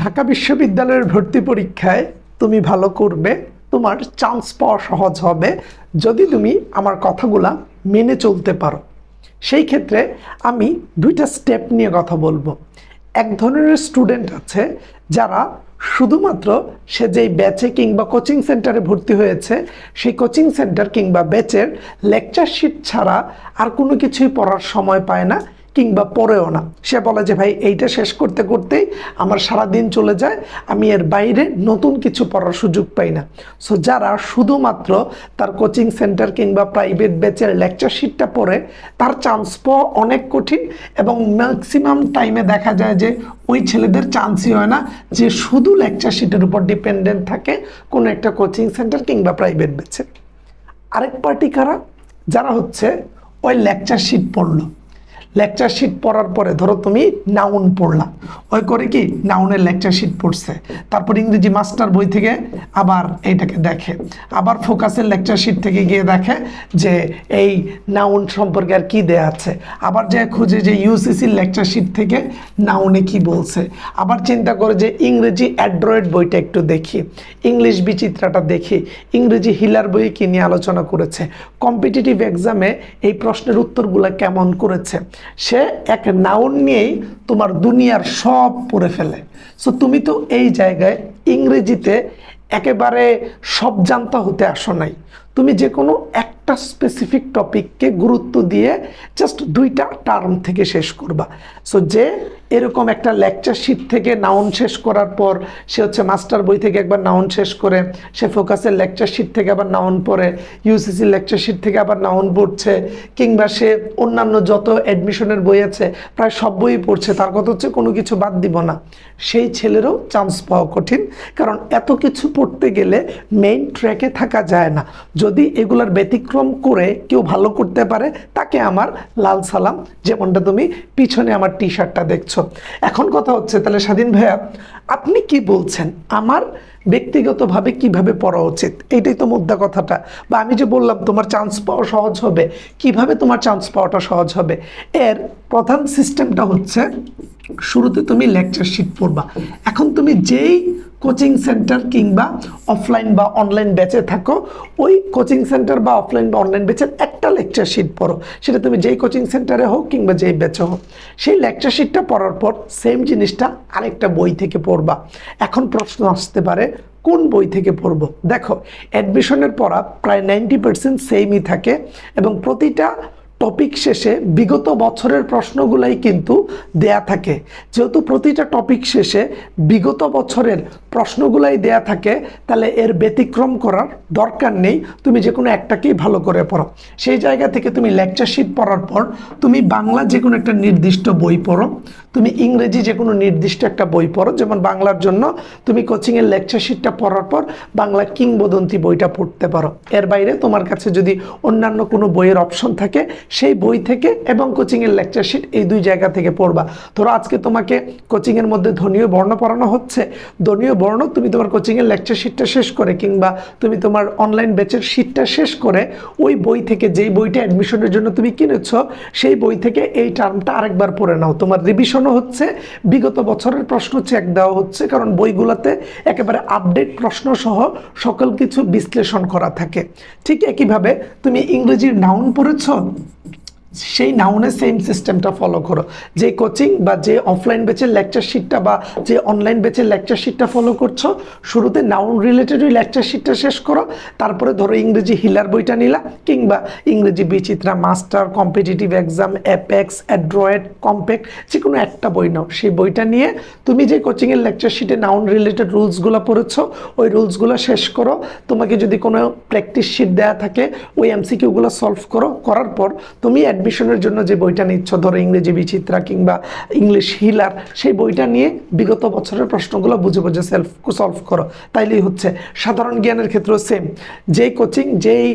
ঢাকা বিশ্ববিদ্যালয়ের ভর্তি পরীক্ষায় তুমি ভালো করবে, তোমার চান্স পাওয়া সহজ হবে যদি তুমি আমার কথাগুলা মেনে চলতে পারো। সেই ক্ষেত্রে আমি দুইটা স্টেপ নিয়ে কথা বলব। এক ধরনের স্টুডেন্ট আছে যারা শুধুমাত্র সে যেই ব্যাচে কিংবা কোচিং সেন্টারে ভর্তি হয়েছে, সেই কোচিং সেন্টার কিংবা ব্যাচের লেকচার শিট ছাড়া আর কোনো কিছুই পড়ার সময় পায় না। কিংবা পড়েও না। সে বলে যে, ভাই, এইটা শেষ করতে করতেই আমার সারা দিন চলে যায়, আমি এর বাইরে নতুন কিছু পড়ার সুযোগ পাই না। সো যারা শুধুমাত্র তার কোচিং সেন্টার কিংবা প্রাইভেট ব্যাচের লেকচার শিটটা পড়ে, তার চান্স পাওয়া অনেক কঠিন এবং ম্যাক্সিমাম টাইমে দেখা যায় যে, ওই ছেলেদের চান্সই হয় না যে, শুধু লেকচার শিটের উপর ডিপেন্ডেন্ট থাকে কোনো একটা কোচিং সেন্টার কিংবা প্রাইভেট ব্যাচে আরেক পার্টি কারা? যারা হচ্ছে ওই লেকচার শিট পড়ল। লেকচার শিট পড়ার পরে, ধরো তুমি নাউন পড়লা। ওই করে কি? নাউনের লেকচার শিট পড়ছে। তারপর ইংরেজি মাস্টার বই থেকে আবার এইটাকে দেখে। আবার ফোকাসের লেকচার শিট থেকে গিয়ে দেখে যে এই নাউন সম্পর্কে আর কী দেয়া আছে। আবার যে খুঁজে যে ইউসিসির লেকচার শিট থেকে নাউনে কি বলছে। আবার চিন্তা করে যে ইংরেজি অ্যাড্রয়েড বইটা একটু দেখি। ইংলিশ বিচিত্রাটা দেখি। ইংরেজি হিলার বইয়ে কী নিয়ে আলোচনা করেছে। কম্পিটিটিভ এক্সামে এই প্রশ্নের উত্তরগুলো কেমন করেছে। সে এক নাউন নিয়েই তোমার দুনিয়ার সব পড়ে ফেলে। সো তুমি তো এই জায়গায় ইংরেজিতে একেবারে সব জানতা হতে আসো নাই। তুমি যে কোনো একটা স্পেসিফিক টপিককে গুরুত্ব দিয়ে জাস্ট দুইটা টার্ম থেকে শেষ করবা। সো যে এরকম একটা লেকচার শিট থেকে নাউন শেষ করার পর সে হচ্ছে মাস্টার বই থেকে একবার নাউন শেষ করে, সে ফোকাসের লেকচার শিট থেকে আবার নাউন পড়ে ইউসিসির লেকচার শিট থেকে আবার নাউন পড়ছে, কিংবা সে অন্যান্য যত অ্যাডমিশনের বই আছে, প্রায় সব বই পড়ছে, তার কথা হচ্ছে কোনো কিছু বাদ দিব না। সেই ছেলেরও চান্স পাওয়া কঠিন, কারণ এত কিছু পড়তে গেলে মেইন ট্র্যাকে থাকা যায় না। যদি এগুলার ব্যতিক্রম করে কেউ ভালো করতে পারে, তাকে আমার লাল সালাম, যেমনটা তুমি পিছনে আমার টি শার্টটা দেখছ। এখন কথা হচ্ছে, তাহলে স্বাধীন ভাইয়া, আপনি কি বলছেন? আমার ব্যক্তিগতভাবে কীভাবে পড়া উচিত? এইটাই তো মুদ্রা কথাটা। বা আমি যে বললাম, তোমার চান্স পাওয়া সহজ হবে। কীভাবে তোমার চান্স পাওয়াটা সহজ হবে? এর প্রধান সিস্টেমটা হচ্ছে, শুরুতে তুমি লেকচার শিট পড়বা। এখন তুমি যেই কোচিং সেন্টার কিংবা অফলাইন বা অনলাইন ব্যাচে থাকো, ওই কোচিং সেন্টার বা অফলাইন বা অনলাইন ব্যাচের একটা লেকচার শিট পড়ো। সেটা তুমি যেই কোচিং সেন্টারে হোক কিংবা যেই ব্যাচে হোক, সেই লেকচার শিটটা পড়ার পর সেম জিনিসটা আরেকটা বই থেকে পড়বা। এখন প্রশ্ন আসতে পারে, কোন বই থেকে পড়ব? দেখো অ্যাডমিশনের পড়া প্রায় নাইনটি পার্সেন্ট সেমই থাকে এবং প্রতিটা টপিক শেষে বিগত বছরের প্রশ্নগুলাই কিন্তু দেয়া থাকে। যেহেতু প্রতিটা টপিক শেষে বিগত বছরের প্রশ্নগুলাই দেয়া থাকে, তাহলে এর ব্যতিক্রম করার দরকার নেই। তুমি যে কোনো একটাকেই ভালো করে পড়ো। সেই জায়গা থেকে তুমি লেকচার শিট পড়ার পর তুমি বাংলা যে কোনো একটা নির্দিষ্ট বই পড়ো। তুমি ইংরেজি যে কোনো নির্দিষ্ট একটা বই পড়ো। যেমন বাংলার জন্য তুমি কোচিংয়ের লেকচার শিটটা পড়ার পর বাংলা কিংবদন্তি বইটা পড়তে পারো। এর বাইরে তোমার কাছে যদি অন্যান্য কোনো বইয়ের অপশন থাকে, সেই বই থেকে এবং কোচিংয়ের লেকচার শিট এই দুই জায়গা থেকে পড়বা। ধরো আজকে তোমাকে কোচিংয়ের মধ্যে ধনীয় বর্ণ পড়ানো হচ্ছে। ধনীয় বর্ণ, তুমি তোমার কোচিংয়ের লেকচার শিটটা শেষ করে কিংবা তুমি তোমার অনলাইন ব্যাচের শিটটা শেষ করে ওই বই থেকে যেই বইটা অ্যাডমিশনের জন্য তুমি কিনেছ, সেই বই থেকে এই টার্মটা আরেকবার পড়ে নাও। তোমার রিভিশনও হচ্ছে, বিগত বছরের প্রশ্ন চেক দেওয়া হচ্ছে, কারণ বইগুলোতে একেবারে আপডেট প্রশ্ন সহ সকল কিছু বিশ্লেষণ করা থাকে। ঠিক একইভাবে তুমি ইংরেজির নাউন পড়েছ? সেই নাউনের সেম সিস্টেমটা ফলো করো। যে কোচিং বা যে অফলাইন বেচের লেকচার শিটটা বা যে অনলাইন বেচের লেকচার শিটটা ফলো করছ, শুরুতে নাউন রিলেটেড ওই লেকচার শিটটা শেষ করো, তারপরে ধরো ইংরেজি হিলার বইটা নিলা, কিংবা ইংরেজি Bichitra master competitive exam apex android compact যে কোনো একটা বই নাও। সেই বইটা নিয়ে তুমি যে কোচিংয়ের লেকচার শিটে নাউন রিলেটেড রুলসগুলো পড়েছো, ওই রুলসগুলো শেষ করো। তোমাকে যদি কোনো প্র্যাকটিস শিট দেওয়া থাকে, ওই এমসিকিউগুলো সলভ করো। করার পর তুমি অ্যাডমিশনের জন্য যে বইটা নিচ্ছ, ধরো ইংরেজি বিচিত্রা কিংবা ইংলিশ হিলার সেই বইটা নিয়ে বিগত বছরের প্রশ্নগুলো বুঝে বুঝে সেলফ সলভ করো। তাইলেই হচ্ছে। সাধারণ জ্ঞানের ক্ষেত্রেও সেম যেই কোচিং যেই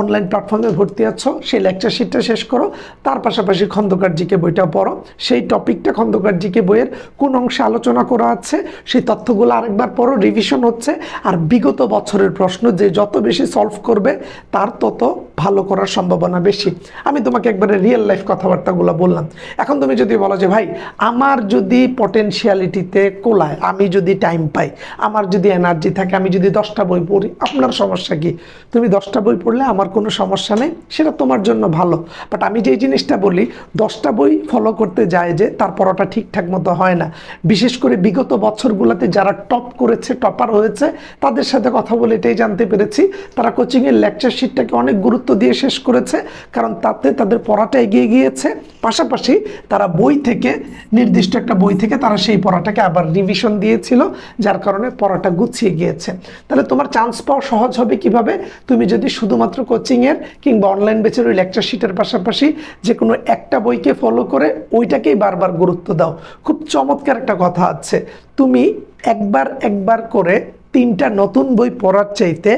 অনলাইন প্ল্যাটফর্মে ভর্তি আছো, সেই লেকচার শিটটা শেষ করো। তার পাশাপাশি খন্দকার জিকে বইটা পড়ো। সেই টপিকটা খন্দকার জিকে বইয়ের কোন অংশে আলোচনা করা আছে, সেই তথ্যগুলো আরেকবার পড়ো রিভিশন হচ্ছে। আর বিগত বছরের প্রশ্ন যে যত বেশি সলভ করবে, তার তত ভালো করার সম্ভাবনা বেশি। আমি তোমাকে একবারে রিয়েল লাইফ কথাবার্তাগুলো বললাম। এখন তুমি যদি বলো যে, ভাই, আমার যদি পটেনশিয়ালিটিতে কোলায়, আমি যদি টাইম পাই, আমার যদি এনার্জি থাকে, আমি যদি দশটা বই পড়ি, আপনার সমস্যা কি? তুমি দশটা বই পড়লে আমার কোনো সমস্যা নেই, সেটা তোমার জন্য ভালো। বাট আমি যেই জিনিসটা বলি, দশটা বই ফলো করতে যায় যে তার পড়াটা ঠিকঠাক মতো হয় না। বিশেষ করে বিগত বছরগুলোতে যারা টপ করেছে টপার হয়েছে, তাদের সাথে কথা বলে এটাই জানতে পেরেছি। তারা কোচিংয়ের লেকচার শিটটাকে অনেক গুরুত্ব দিয়ে শেষ করেছে, কারণ তাতে তাদের পড়াটা এগিয়ে গিয়েছে। পাশাপাশি তারা বই থেকে, নির্দিষ্ট একটা বই থেকে তারা সেই পড়াটাকে আবার রিভিশন দিয়েছিল, যার কারণে পড়াটা গুছিয়ে গিয়েছে। তাহলে তোমার চান্স পাওয়া সহজ হবে কীভাবে? তুমি যদি শুধুমাত্র কোচিংয়ের কিংবা অনলাইন বেচের ওই লেকচার শিটের পাশাপাশি যে কোনো একটা বইকে ফলো করে ওইটাকেই বারবার গুরুত্ব দাও। খুব চমৎকার একটা কথা আছে। তুমি একবার একবার করে তিনটা নতুন বই পড়ার চাইতে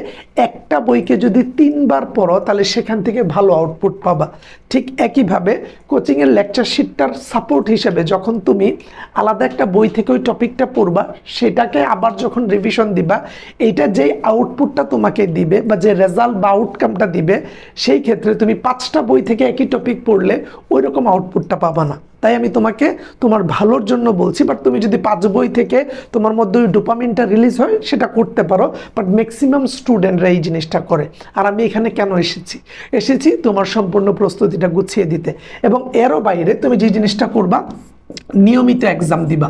একটা বইকে যদি তিনবার পড়ো, তাহলে সেখান থেকে ভালো আউটপুট পাবা। ঠিক একইভাবে কোচিংয়ের লেকচার শিটটার সাপোর্ট হিসেবে যখন তুমি আলাদা একটা বই থেকে ওই টপিকটা পড়বা, সেটাকে আবার যখন রিভিশন দিবা, এইটা যেই আউটপুটটা তোমাকে দিবে বা যে রেজাল্ট বা আউটকামটা দিবে, সেই ক্ষেত্রে তুমি পাঁচটা বই থেকে একই টপিক পড়লে ওই রকম আউটপুটটা পাবা না। তাই আমি তোমাকে তোমার ভালোর জন্য বলছি বাট তুমি যদি পাঁচ বই থেকে তোমার মধ্যে ওই ডোপামিনটা রিলিজ হয়, সেটা করতে পারো বাট ম্যাক্সিমাম স্টুডেন্টরা এই জিনিসটা করে। আর আমি এখানে কেন এসেছি? এসেছি তোমার সম্পূর্ণ প্রস্তুতিটা গুছিয়ে দিতে। এবং এরও বাইরে তুমি যে জিনিসটা করবা, নিয়মিত এক্সাম দিবা।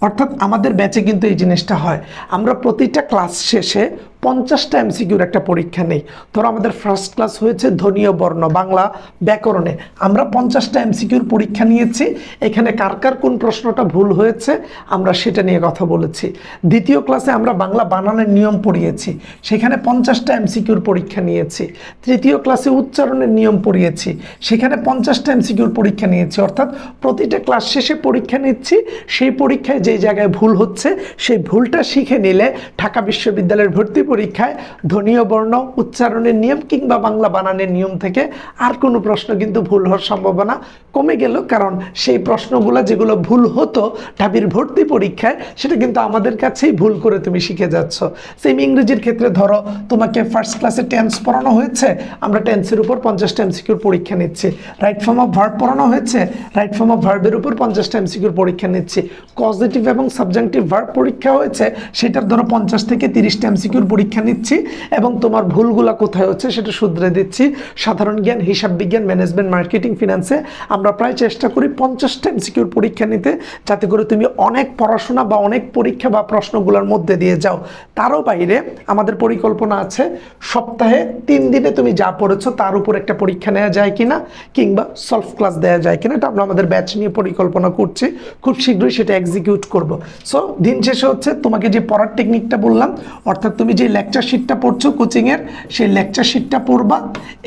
অর্থাৎ আমাদের ব্যাচে কিন্তু এই জিনিসটা হয়। আমরা প্রতিটা ক্লাস শেষে পঞ্চাশটা এমসিকিউর একটা পরীক্ষা নেই। ধরো আমাদের ফার্স্ট ক্লাস হয়েছে ধনীয় বর্ণ, বাংলা ব্যাকরণে। আমরা পঞ্চাশটা এমসিকিউর পরীক্ষা নিয়েছি। এখানে কার কার কোন প্রশ্নটা ভুল হয়েছে, আমরা সেটা নিয়ে কথা বলেছি। দ্বিতীয় ক্লাসে আমরা বাংলা বানানের নিয়ম পড়িয়েছি। সেখানে পঞ্চাশটা এমসিকিউর পরীক্ষা নিয়েছি। তৃতীয় ক্লাসে উচ্চারণের নিয়ম পড়িয়েছি। সেখানে পঞ্চাশটা এমসিকিউর পরীক্ষা নিয়েছি। অর্থাৎ প্রতিটা ক্লাস শেষে পরীক্ষা নিচ্ছি। সেই পরীক্ষায় যেই জায়গায় ভুল হচ্ছে, সেই ভুলটা শিখে নিলে ঢাকা বিশ্ববিদ্যালয়ের ভর্তি পরীক্ষায় ধনীয় বর্ণ, উচ্চারণের নিয়ম কিংবা বাংলা বানানের নিয়ম থেকে আর কোনো প্রশ্ন কিন্তু ভুল হওয়ার সম্ভাবনা কমে গেল। কারণ সেই প্রশ্নগুলো যেগুলো ভুল হতো ঢাবির ভর্তি পরীক্ষায়, সেটা কিন্তু আমাদের কাছেই ভুল করে তুমি শিখে যাচ্ছ। সেম ইংরেজির ক্ষেত্রে ধরো, তোমাকে ফার্স্ট ক্লাসে টেন্স পড়ানো হয়েছে, আমরা টেন্সের উপর পঞ্চাশটা এমসিকিউর পরীক্ষা নিচ্ছি। রাইট ফর্ম অফ ভার্ব পড়ানো হয়েছে রাইট ফর্ম অফ ভার্বের উপর পঞ্চাশটা এমসিকিউর পরীক্ষা নিচ্ছি। পজিটিভ এবং সাবজেক্টিভ ভার্ব পরীক্ষা হয়েছে, সেটার ধরো পঞ্চাশ থেকে তিরিশটা এমসিকিউর পরীক্ষা নিচ্ছি এবং তোমার ভুলগুলা কোথায় হচ্ছে সেটা শুধরে দিচ্ছি। সাধারণ জ্ঞান, হিসাব বিজ্ঞান ম্যানেজমেন্ট মার্কেটিং ফিনান্সে আমরা প্রায় চেষ্টা করি পঞ্চাশটা এমসিকিউর পরীক্ষা নিতে, যাতে করে তুমি অনেক পড়াশোনা বা অনেক পরীক্ষা বা প্রশ্নগুলোর মধ্যে দিয়ে যাও। তারও বাইরে আমাদের পরিকল্পনা আছে, সপ্তাহে তিন দিনে তুমি যা পড়েছো তার উপর একটা পরীক্ষা নেওয়া যায় কিনা কিংবা সলভ ক্লাস দেওয়া যায় কিনা, এটা আমরা আমাদের ব্যাচ নিয়ে পরিকল্পনা করছি। খুব শীঘ্রই সেটা এক্সিকিউট করব। সো দিন শেষে হচ্ছে তোমাকে যে পড়ার টেকনিকটা বললাম, অর্থাৎ তুমি যে লেকচার শিটটা পড়ছো কোচিংয়ের সেই লেকচার শিটটা পড়বা।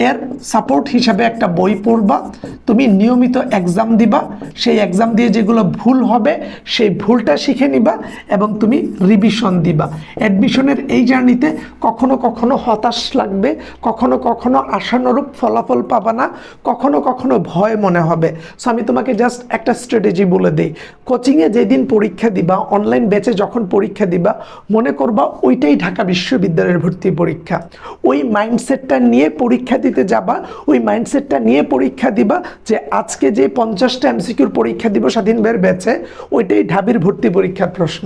এর সাপোর্ট হিসাবে একটা বই পড়বা। তুমি নিয়মিত এক্সাম দিবা। সেই এক্সাম দিয়ে যেগুলো ভুল হবে, সেই ভুলটা শিখে নিবা এবং তুমি রিভিশন দিবা। অ্যাডমিশনের এই জার্নিতে কখনো কখনো হতাশ লাগবে, কখনো কখনো আশানুরূপ ফলাফল পাবা না, কখনো কখনো ভয় মনে হবে। সো আমি তোমাকে জাস্ট একটা স্ট্র্যাটেজি বলে দিই। কোচিংয়ে যেদিন পরীক্ষা দিবা অনলাইন ব্যাচে যখন পরীক্ষা দিবা, মনে করবা ওইটাই ঢাকা বিশ্ববিদ্যালয়ের ভর্তি পরীক্ষা। ওই মাইন্ডসেটটা নিয়ে পরীক্ষা দিতে যাবা, ওই মাইন্ডসেটটা নিয়ে পরীক্ষা দিবা যে আজকে যে পঞ্চাশটা এমসিকিউর পরীক্ষা দিব স্বাধীন ভাইয়ের ব্যাচে ওইটাই ঢাবির ভর্তি পরীক্ষার প্রশ্ন।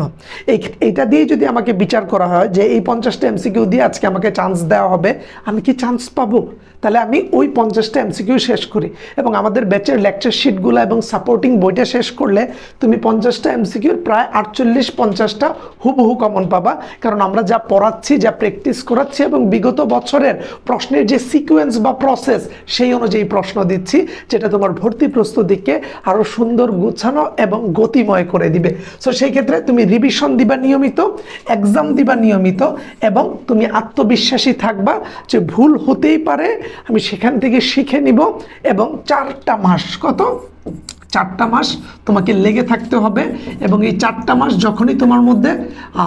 এই, এইটা দিয়ে যদি আমাকে বিচার করা হয় যে এই পঞ্চাশটা এমসিকিউ দিয়ে আজকে আমাকে চান্স দেওয়া হবে, আমি কি চান্স পাবো? তাহলে আমি ওই পঞ্চাশটা এমসিকিউ শেষ করি। এবং আমাদের ব্যাচের লেকচার শিটগুলো এবং সাপোর্টিং বইটা শেষ করলে তুমি পঞ্চাশটা এমসিকিউর প্রায় আটচল্লিশ পঞ্চাশটা হুবহু কমন পাবা। কারণ আমরা যা পড়াচ্ছি যা প্র্যাকটিস করাচ্ছি এবং বিগত বছরের প্রশ্নের যে সিকোয়েন্স বা প্রসেস সেই অনুযায়ী প্রশ্ন দিচ্ছি, যেটা তোমার ভর্তি প্রস্তুতিকে আরও সুন্দর গুছানো এবং গতিময় করে দিবে। সো সেই ক্ষেত্রে তুমি রিভিশন দিবা নিয়মিত এক্সাম দিবা নিয়মিত এবং তুমি আত্মবিশ্বাসী থাকবা যে ভুল হতেই পারে, আমি সেখান থেকে শিখে নিব এবং চারটা মাস কত? চারটা মাস তোমাকে লেগে থাকতে হবে এবং এই চারটা মাস যখনই তোমার মধ্যে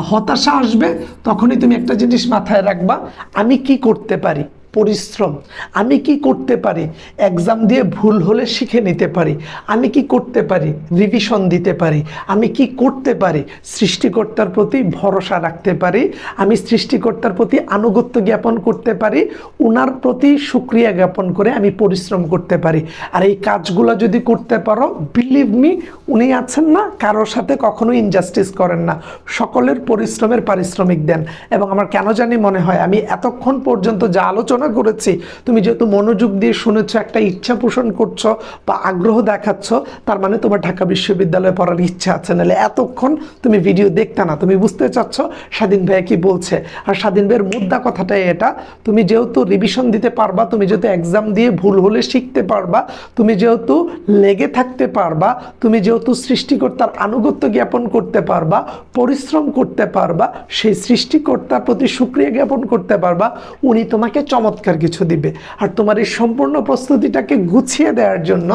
হতাশা আসবে, তখনই তুমি একটা জিনিস মাথায় রাখবা, আমি কি করতে পারি? পরিশ্রম। আমি কি করতে পারি? এক্সাম দিয়ে ভুল হলে শিখে নিতে পারি। আমি কি করতে পারি? রিভিশন দিতে পারি। আমি কি করতে পারি? সৃষ্টিকর্তার প্রতি ভরসা রাখতে পারি। আমি সৃষ্টিকর্তার প্রতি আনুগত্য জ্ঞাপন করতে পারি। উনার প্রতি সুক্রিয়া জ্ঞাপন করে আমি পরিশ্রম করতে পারি। আর এই কাজগুলো যদি করতে পারো বিলিভ মি উনি আছেন না, কারোর সাথে কখনো ইনজাস্টিস করেন না। সকলের পরিশ্রমের পারিশ্রমিক দেন। এবং আমার কেন জানি মনে হয়, আমি এতক্ষণ পর্যন্ত যা আলোচনা করেছি। তুমি যেহেতু মনোযোগ দিয়ে শুনেছ, একটা ইচ্ছা পোষণ করছ বা আগ্রহ দেখাচ্ছ, তার মানে তোমার ঢাকা বিশ্ববিদ্যালয়ে পড়ার ইচ্ছা আছে। নাহলে এতক্ষণ তুমি ভিডিও দেখতে না। তুমি বুঝতে চাচ্ছ স্বাধীন ভাইয়া কি বলছে। আর স্বাধীন ভাইয়ের মুদ্রা কথাটাই এটা, তুমি যেহেতু রিভিশন দিতে পারবা, তুমি যেহেতু এক্সাম দিয়ে ভুল হলে শিখতে পারবা, তুমি যেহেতু লেগে থাকতে পারবা, তুমি যেহেতু সৃষ্টিকর্তার আনুগত্য জ্ঞাপন করতে পারবা, পরিশ্রম করতে পারবা, সেই সৃষ্টিকর্তার প্রতি সুক্রিয়া জ্ঞাপন করতে পারবা, উনি তোমাকে চমৎকার কিছু দিবে। আর তোমার এই সম্পূর্ণ প্রস্তুতিটাকে গুছিয়ে দেওয়ার জন্য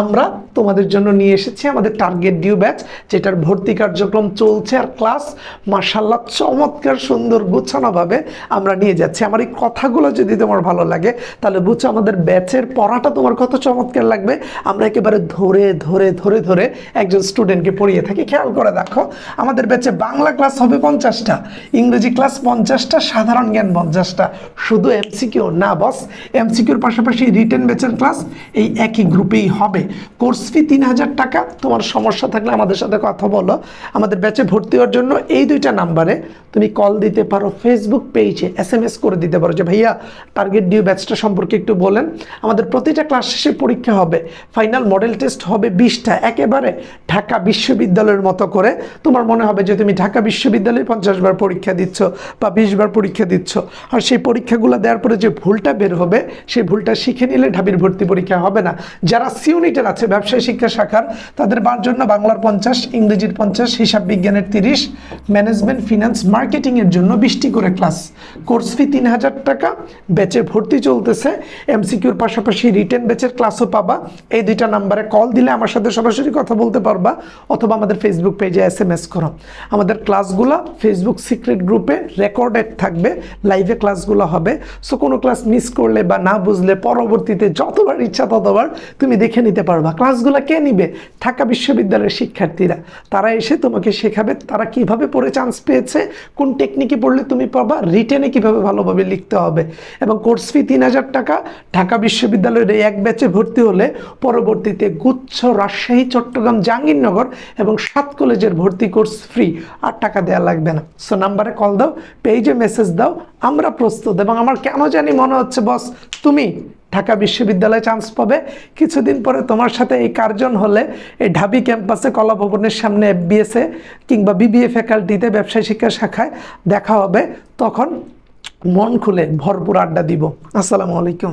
আমরা তোমাদের জন্য নিয়ে এসেছি আমাদের টার্গেট ডিউ ব্যাচ যেটার ভর্তি কার্যক্রম চলছে আর ক্লাস মার্শাল্লাহ চমৎকার সুন্দর গুছানোভাবে আমরা নিয়ে যাচ্ছি। আমার এই কথাগুলো যদি তোমার ভালো লাগে, তাহলে বুঝছ আমাদের ব্যাচের পড়াটা তোমার কত চমৎকার লাগবে। আমরা একেবারে ধরে ধরে ধরে ধরে একজন স্টুডেন্টকে পড়িয়ে থাকি। খেয়াল করে দেখো, আমাদের ব্যাচে বাংলা ক্লাস হবে পঞ্চাশটা, ইংরেজি ক্লাস পঞ্চাশটা, সাধারণ জ্ঞান পঞ্চাশটা। শুধু এমসিকিউ না বস এমসিকিউর পাশাপাশি রিটেন ব্যাচের ক্লাস এই একই গ্রুপেই হবে। কোর্স ফি তিন হাজার টাকা। তোমার সমস্যা থাকলে আমাদের সাথে কথা বলো। আমাদের ব্যাচে ভর্তি হওয়ার জন্য এই দুইটা নাম্বারে তুমি কল দিতে পারো ফেসবুক পেজে এস এম এস করে দিতে পারো যে, ভাইয়া টার্গেট ডিউ ব্যাচটা সম্পর্কে একটু বলেন। আমাদের প্রতিটা ক্লাস শেষে পরীক্ষা হবে। ফাইনাল মডেল টেস্ট হবে বিশটা। একেবারে ঢাকা বিশ্ববিদ্যালয়ের মতো করে। তোমার মনে হবে যে, তুমি ঢাকা বিশ্ববিদ্যালয়ে পঞ্চাশ বার পরীক্ষা দিচ্ছ বা বিশ বার পরীক্ষা দিচ্ছ। আর সেই পরীক্ষাগুলো দেওয়ার পরে যে ভুলটা বের হবে, সেই ভুলটা শিখে নিলে ঢাবির ভর্তি পরীক্ষা হবে না। যারা সিউনিটের আছে, ব্যবসায় শিক্ষা শাখার, তাদের জন্য বাংলার পঞ্চাশ, ইংরেজির পঞ্চাশ, হিসাব বিজ্ঞানের তিরিশ, ম্যানেজমেন্ট, ফিনান্স মার্কেটিংয়ের জন্য বিশটি করে ক্লাস। কোর্স ফি তিন হাজার টাকা ব্যাচে ভর্তি চলতেছে। এমসিকিউর পাশাপাশি রিটেন ব্যাচের ক্লাসও পাবা। এই দুইটা নাম্বারে কল দিলে আমার সাথে সরাসরি কথা বলতে পারবা, অথবা আমাদের ফেসবুক পেজে এস এম এস করো। আমাদের ক্লাসগুলো ফেসবুক সিক্রেট গ্রুপে রেকর্ডেড থাকবে লাইভে ক্লাসগুলো হবে। সো কোনো ক্লাস মিস করলে বা না বুঝলে পরবর্তীতে যতবার ইচ্ছা ততবার তুমি দেখে নিতে পারবা। ক্লাসগুলো কে নিবে? ঢাকা বিশ্ববিদ্যালয়ের শিক্ষার্থীরা। তারা এসে তোমাকে শেখাবে তারা কীভাবে পড়ে চান্স পেয়েছে, কোন টেকনিকে পড়লে তুমি পাবা রিটেনে কীভাবে ভালোভাবে লিখতে হবে। এবং কোর্স ফি তিন হাজার টাকা। ঢাকা বিশ্ববিদ্যালয়ের এক ব্যাচে ভর্তি হলে পরবর্তীতে গুচ্ছ, রাজশাহী, চট্টগ্রাম, জাহাঙ্গীরনগর এবং সাত কলেজের ভর্তি কোর্স ফ্রি আর টাকা দেওয়া লাগবে না। সো নাম্বারে কল দাও পেজে মেসেজ দাও, আমরা প্রস্তুত। এবং আমার কেন জানি, মনে হচ্ছে, বস, তুমি ঢাকা বিশ্ববিদ্যালয়ে চান্স পাবে। কিছুদিন পরে তোমার সাথে এই কার্জন হলে এই ঢাবি ক্যাম্পাসে কলা ভবনের সামনে এফবিএসে কিংবা বিবিএ ফ্যাকাল্টিতে ব্যবসায় শিক্ষা শাখায় দেখা হবে। তখন মন খুলে ভরপুর আড্ডা দিব। আসসালামু আলাইকুম।